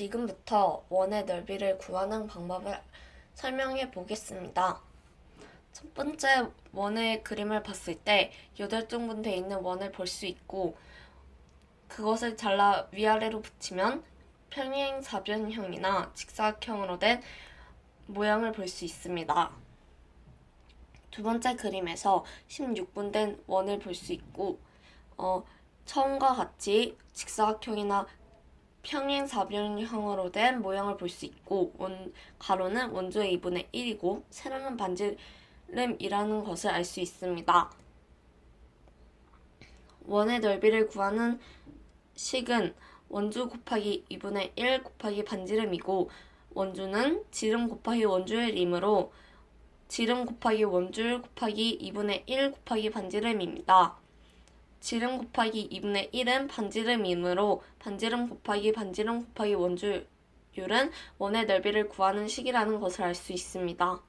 지금부터 원의 넓이를 구하는 방법을 설명해 보겠습니다. 첫 번째 원의 그림을 봤을 때 여덟 등분되어 있는 원을 볼 수 있고 그것을 잘라 위아래로 붙이면 평행 사변형이나 직사각형으로 된 모양을 볼 수 있습니다. 두 번째 그림에서 16분 된 원을 볼 수 있고 어, 처음과 같이 직사각형이나 평행사변형으로 된 모양을 볼 수 있고 원, 가로는 원조의 2분의 1이고 세로는 반지름이라는 것을 알 수 있습니다. 원의 넓이를 구하는 식은 원주 곱하기 2분의 1 곱하기 반지름이고 원주는 지름 곱하기 원주율이므로 지름 곱하기 원주율 곱하기 2분의 1 곱하기 반지름입니다. 지름 곱하기 2분의 1은 반지름이므로 반지름 곱하기 반지름 곱하기 원주율은 원의 넓이를 구하는 식이라는 것을 알 수 있습니다.